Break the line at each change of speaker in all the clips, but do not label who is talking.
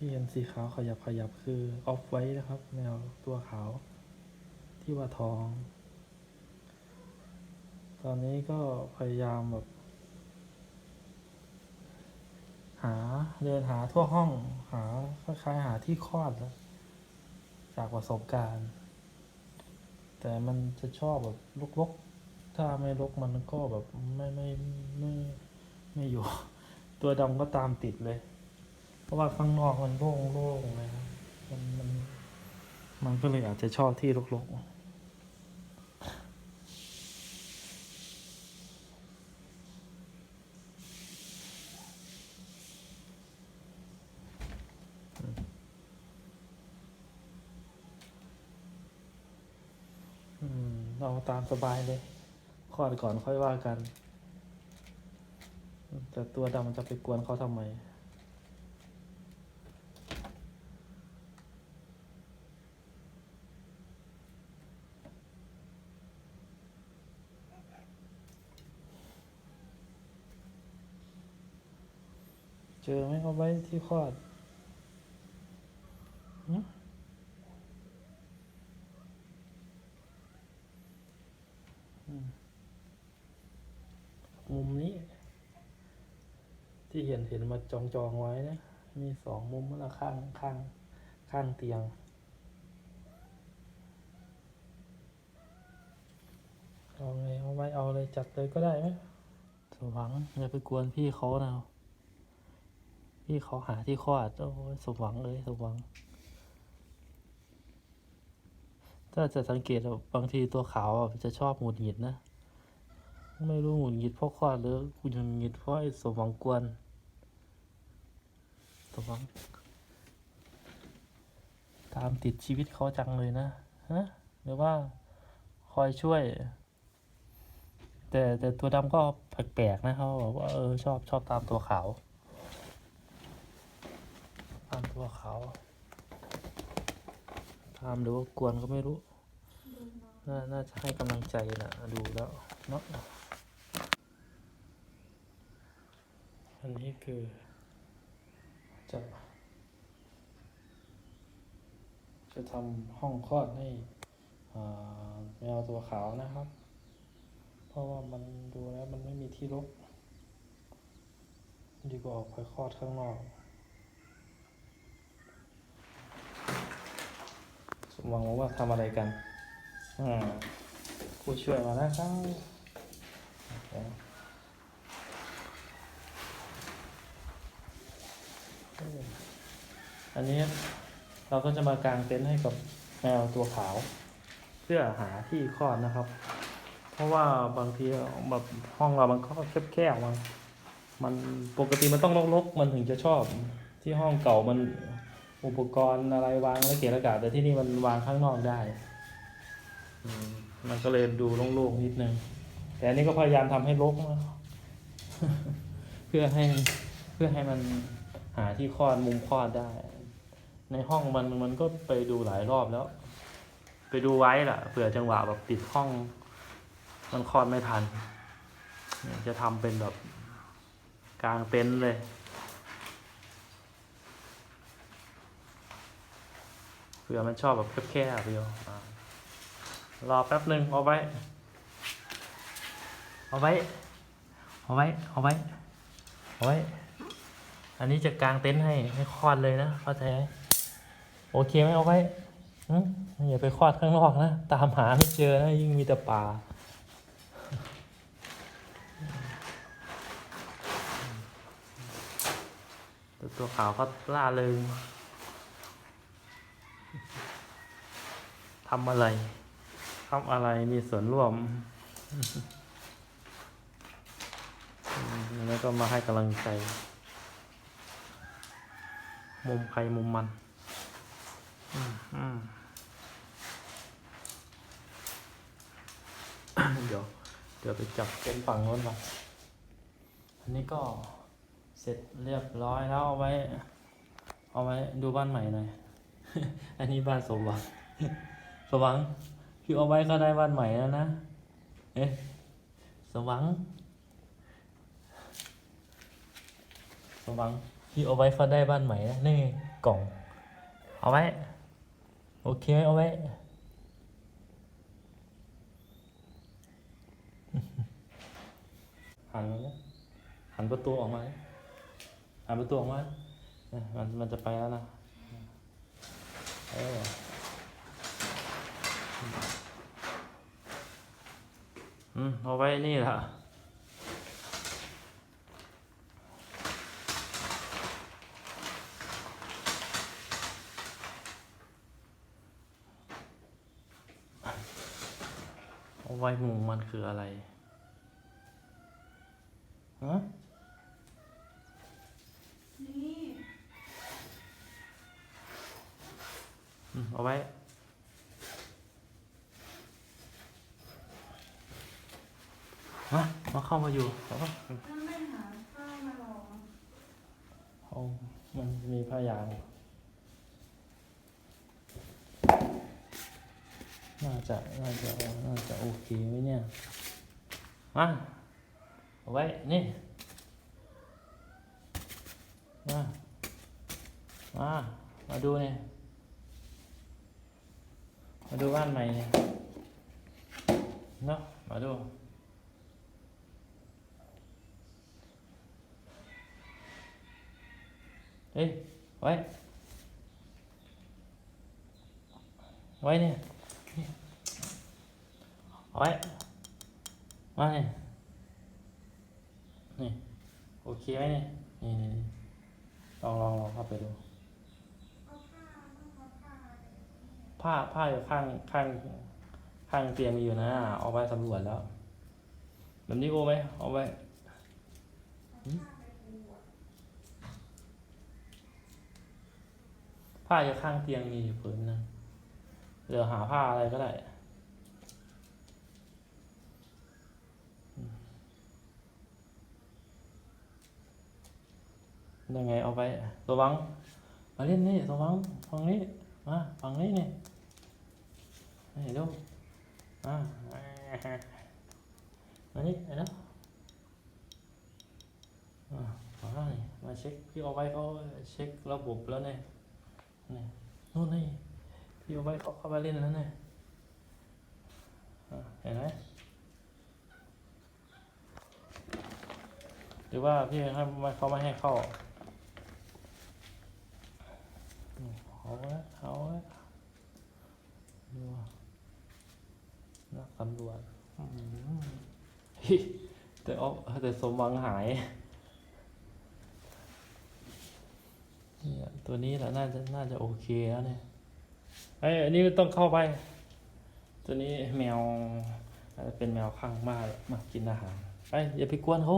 ที่เห็นสีขาวขยับขยับคือออฟไว้นะครับแมวตัวขาว ที่ว่าทอง ตอนนี้ก็พยายามแบบ หาเดินหาทั่วห้องหาคล้ายๆหาที่คลอดแล้วจากประสบการณ์ แต่มันจะชอบแบบลกๆ ถ้าไม่ลกมันก็แบบไม่ไม่ไม่ไม่อยู่ ตัวดำก็ตามติดเลย เพราะว่าข้างนอกมันโล่งโล่งๆนะครับมันมันมันก็เลยอาจจะชอบที่รกๆอืมเอาตามสบายเลยคลอดก่อนค่อยว่ากัน แต่ตัวดำมันจะไปกวนเขาทำไม เจอไหมเอาไว้ที่คลอดมุมนี้ ที่เห็นเห็นมาจองจองไว้นะ มีสองมุมล้วข้างข้างข้างเตียง เอาไงเอาไว้เอาเลยจัดเลยก็ได้ไหมสมหวังอย่าไปกวนพี่เขานะ พี่เขาหาที่คลอดโอ้สมหวังเลยสมหวัง ถ้าจะสังเกตบางทีตัวขาวจะชอบหงุดหงิดนะ ไม่รู้หงุดหงิดเพราะคลอดหรือหงุดหงิดเพราะสมหวังกวนสมหวัง ตามติดชีวิตเขาจังเลยนะฮะหรือว่าคอยช่วย แต่แต่ตัวดำก็แปลกๆนะเขาบอกว่าเออชอบชอบตามตัวขาว ตามตัวเขาตามหรือว่ากวนก็ไม่รู้ น่าน่าจะให้กำลังใจนะดูแล้วเนาะอันนี้คือจะจะทำห้องคลอดให้แมวตัวขาวนะครับ เพราะว่ามันดูแล้วมันไม่มีที่รกดีกว่าออกไปคลอดข้างนอก สมหวังว่าทำอะไรกันอ่าผู้ช่วยมาแล้วครับอันนี้เราก็จะมากางเต็นท์ให้กับแมวตัวขาว เพื่อหาที่คลอดนะครับ เพราะว่าบางทีแบบห้องเรามันก็แคบๆมันมันปกติมันต้องรกๆมันถึงจะชอบที่ห้องเก่ามัน อุปกรณ์อะไรวางแล้วเกะระกะแต่ที่นี่มันวางข้างนอกได้มันก็เลยดูโล่งๆนิดนึง แต่อันนี้ก็พยายามทำให้รกนะเพื่อให้เพื่อให้มันหาที่คลอดมุมคลอดได้ ในห้องมันมันก็ไปดูหลายรอบแล้ว ไปดูไว้ล่ะเผื่อจังหวะแบบปิดห้อง มันคลอดไม่ทันจะทำเป็นแบบกลางเต็นท์เลย ผื่อมันชอบแบบแคบๆเดียวอ่ารอแป๊บหนึ่งเอาไว้ เอาไว้ เอาไว้ เอาไว้ เอาไว้ อันนี้จะกางเต็นท์ให้ให้คลอดเลยนะเข้าใจไหมโอเคไหมเอาไว้หึอย่าไปคลอดข้างนอกนะ ตามหาไม่เจอนะยิ่งมีแต่ป่าตัวขาวเขาล่าเริง ทำอะไรทำอะไรมีส่วนร่วมอืมแล้วก็มาให้กำลังใจ มุมใครมุมมันเดี๋ยว เดี๋ยวไปจับเป็นฝั่งโน้นก่อนอันนี้ก็เสร็จเรียบร้อยแล้วเอาไว้ เอาไว้ดูบ้านใหม่หน่อย อันนี้บ้านสมหวัง สมหวัง พี่เอาไว้ก็ได้บ้านใหม่แล้วนะ เอ๊ะ สมหวัง สมหวัง พี่เอาไว้เขาได้บ้านใหม่นะนี่กล่อง เอาไว้ โอเคไหมเอาไว้หันมาเนี่ยหันประตูออกมาหันประตูออกมา มันมันจะไปแล้วนะ อืมเอาไว้นี่แหละเอาไว้มุมมันคืออะไรฮะ
นี่
อืม เอาไว้ฮะมาเข้ามาอยู่เอาวะ
ถ้าไม่หาข้าวมาลอง
เอามันมีผ้ายางน่าจะ น่าจะ น่าจะโอเคไหมเนี่ย มา เอาไว้ นี่ มา มา มาดูเนี่ย มาดูบ้านใหม่เนี่ยเนาะมาดู เฮ้ย ไว้ ไว้เนี่ย ไว้ มาเนี่ย นี่ โอเคไหมเนี่ย นี่นี่ลองลองลองเข้าไปดู
เอาผ้าต้องเอาผ้าอะไร
ผ้าผ้าอยู่ข้างข้างข้างเตียงมีอยู่นะ เอาไว้สำรวจแล้ว แบบนี้โอไหมเอาไว้
เอาผ้าไปปูอะ
ผ้าอยู่ข้างเตียงมีอยู่ผืนนึงเดี๋ยวหาผ้าอะไรก็ได้ยังไงเอาไประวัง มาเล่นนี่ระวังฝั่งนี้ มาฝั่งนี้นี่ นี่ดูมามานี่ไอ้นะอ่ามามาเช็คพี่เอาไว้เขาเช็คระบบแล้วเนี่ยนี่นู่นนี่พี่เอาไว้เขาเข้ามาเล่นแล้วเนี่ยเห็นไหมหรือว่าพี่ให้ไม่เขาไม่ให้เข้าเอาไว้เอาไว้ดูว่า สำรวจแต่เอาแต่สมหวังหายเนี่ยตัวนี้แหละน่าจะน่าจะโอเคแล้วเนี่ยไอ้ยอันนี้ต้องเข้าไป ตัวนี้แมวอาจจะเป็นแมวข้างบ้านมากินอาหารไปอย่าไปกวนเขา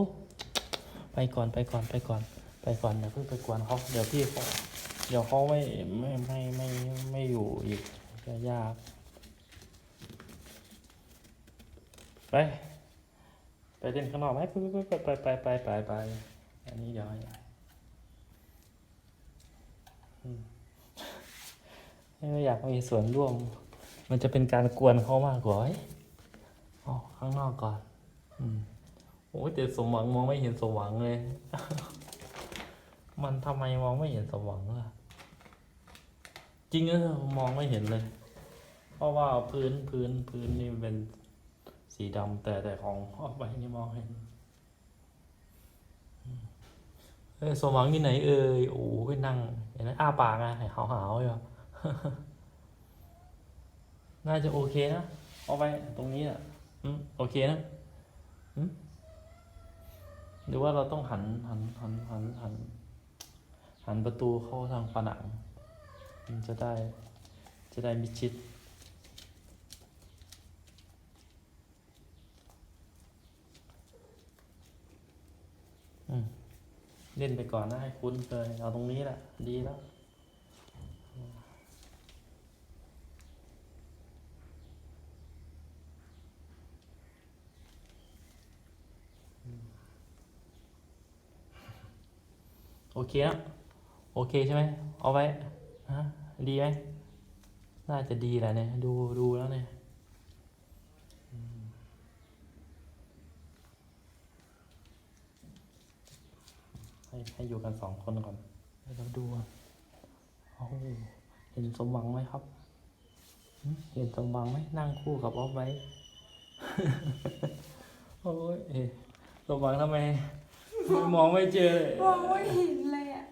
ไปก่อนไปก่อนไปก่อน ไปก่อนอย่าเพิ่งไปกวนเขาเดี๋ยวพี่เขาเดี๋ยวเขาไม่ไม่ไม่ไม่ไม่อยู่อีกจะยาก ไป ไปเล่นข้างนอกไหมไปไปไปไปไปไปไปอันนี้เดี๋ยวให้ไม่อยากมีส่วนร่วม มันจะเป็นการกวนเขามากกว่าเอ้ยเอ๋อข้างนอกก่อน อืมโอ้ยแต่สมหวังมองไม่เห็นสมหวังเลย มันทำไมมองไม่เห็นสมหวังล่ะ จริงเออมองไม่เห็นเลย เพราะว่าพื้นพื้นพื้นนี่เป็น สีดำแต่แต่ของออกไปนี่มองเห็นอืมเอ้ยสมหวังที่ไหนเอ่ยโอ้ยนั่งเห็นไหมอ้าปากอะหาวหาวอยู่น่าจะโอเคนะเอาไปตรงนี้อะอืมโอเคนะอืมหรือว่าเราต้องหันหันหันหันหันหันประตูเข้าทางผนังมันจะได้จะได้มิชิด เล่นไปก่อนนะให้คุ้นเคยเอาตรงนี้แหละ ดีแล้วโอเคนะโอเคใช่ไหม เอาไว้ฮะดีไหม น่าจะดีแหละเนี่ย ดูดูแล้วเนี่ย ให้ให้อยู่กันสองคนก่อนให้เราดูก่อนโอ้โหเห็นสมหวังไหมครับหึเห็นสมหวังไหมนั่งคู่กับออฟไว้โอ้ยเอ๊ะสมหวังทำไมมองไม่เจอเลย
มองไม่เห็นเลยอะ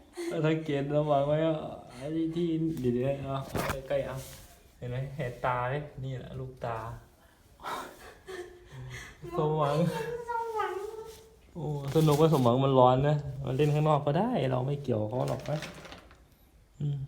สังเกตสมหวังไว้อะไอ้ที่ที่เดี๋ยวเดี๋ยวเอาเอาใกล้ๆเอาเห็นไหมเห็นตาไหมนี่แหละลูกตาสมหวัง
สมหวัง
โอ้สนุกว่าสมหวังมันร้อนนะ มันเล่นข้างนอกก็ได้ เราไม่เกี่ยวเขาหรอกนะอืม